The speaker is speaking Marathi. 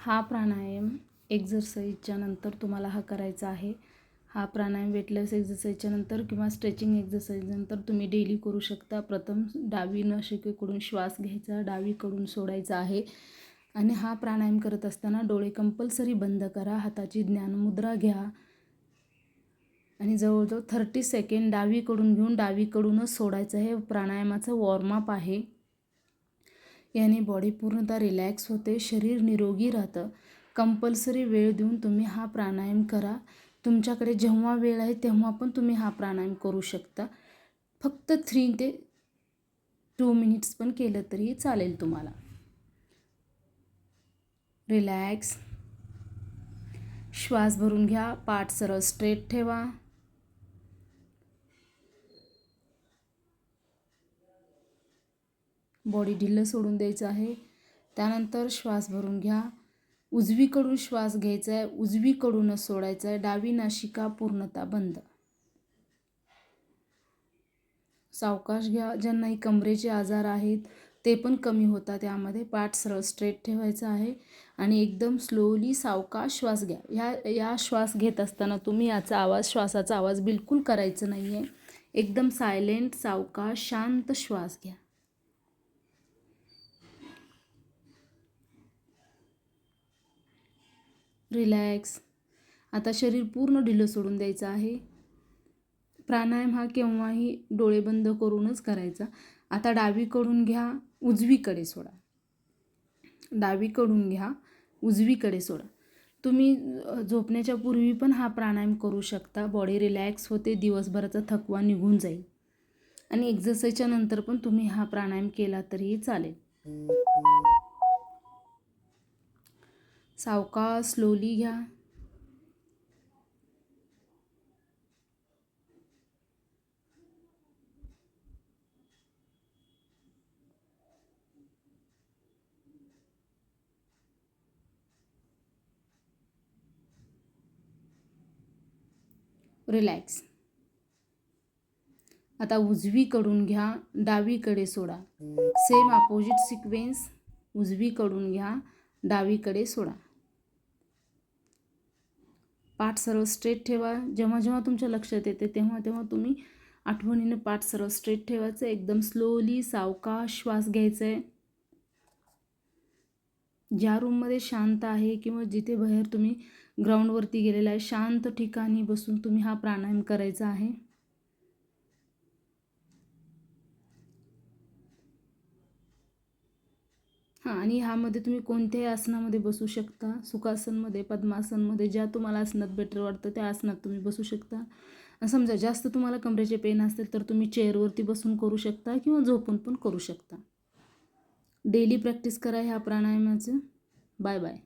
हा प्राणायाम एक्झरसाईजच्या नंतर तुम्हाला हा करायचा आहे. हा प्राणायाम वेटलेस एक्झरसाईजच्या नंतर किंवा स्ट्रेचिंग एक्झरसाईजनंतर तुम्ही डेली करू शकता. प्रथम डावी नशिकेकडून श्वास घ्यायचा डावीकडून सोडायचा आहे. आणि हा प्राणायाम करत असताना डोळे कंपल्सरी बंद करा हाताची ज्ञानमुद्रा घ्या. आणि जवळजवळ थर्टी सेकंड डावीकडून घेऊन डावीकडूनच सोडायचं हे प्राणायामाचं वॉर्मअप आहे. याने बॉडी पूर्णतः रिलॅक्स होते शरीर निरोगी राहतं. कंपल्सरी वेळ देऊन तुम्ही हा प्राणायाम करा. तुमच्याकडे जेव्हा वेळ आहे तेव्हा पण तुम्ही हा प्राणायाम करू शकता. फक्त थ्री ते टू मिनिट्स पण केलं तरी चालेल तुम्हाला. रिलॅक्स श्वास भरून घ्या. पाठ सरळ स्ट्रेट ठेवा. बॉडी ढिल्लं सोडून द्यायचं आहे. त्यानंतर श्वास भरून घ्या. उजवीकडून श्वास घ्यायचा आहे. उजवीकडूनच सोडायचा आहे. डावी नाशिका पूर्णता बंद. सावकाश घ्या. ज्यांनाही कमरेचे आजार आहेत ते पण कमी होतात यामध्ये. पाठ सरळ स्ट्रेट ठेवायचं आहे. आणि एकदम स्लोली सावकाश श्वास घ्या. ह्या या श्वास घेत असताना तुम्ही याचा आवाज श्वासाचा आवाज बिलकुल करायचं नाही आहे एकदम सायलेंट सावकाश शांत श्वास घ्या. रिलॅक्स. आता शरीर पूर्ण ढिलं सोडून द्यायचं आहे. प्राणायाम हा केव्हाही डोळे बंद करूनच करायचा. आता डावीकडून घ्या उजवीकडे सोडा. डावीकडून घ्या उजवीकडे सोडा. तुम्ही झोपण्याच्या पूर्वी पण हा प्राणायाम करू शकता. बॉडी रिलॅक्स होते दिवसभराचा थकवा निघून जाईल. आणि एक्झरसाईजच्या नंतर पण तुम्ही हा प्राणायाम केला तरीही चालेल. सावका स्लोली घ्या. रिलॅक्स आता उजवीकडून घ्या डावीकडे सोडा. सेम अपोजिट सिक्वेन्स उजवीकडून घ्या डावीकडे सोडा. पाठ सर्व स्ट्रेट ठेवा. जेव्हा जेव्हा तुमच्या लक्षात येते तेव्हा तेव्हा तुम्ही आठवणीनं पाठ सर्व स्ट्रेट ठेवायचं. एकदम स्लोली सावकाश श्वास घ्यायचा आहे ज्या रूममध्ये शांत आहे किंवा जिथे बाहेर तुम्ही ग्राउंडवरती गेलेला आहे शांत ठिकाणी बसून तुम्ही हा प्राणायाम करायचा आहे. हां आणि ह्यामध्ये तुम्ही कोणत्याही आसनामध्ये बसू शकता. सुखासनमध्ये पद्मासनमध्ये ज्या तुम्हाला आसनात बेटर वाटतं त्या आसनात तुम्ही बसू शकता. समजा जास्त तुम्हाला कमरेचे पेन असतील तर तुम्ही चेअरवरती बसून करू शकता किंवा झोपून पण करू शकता. डेली प्रॅक्टिस करा ह्या प्राणायामाचं. Bye bye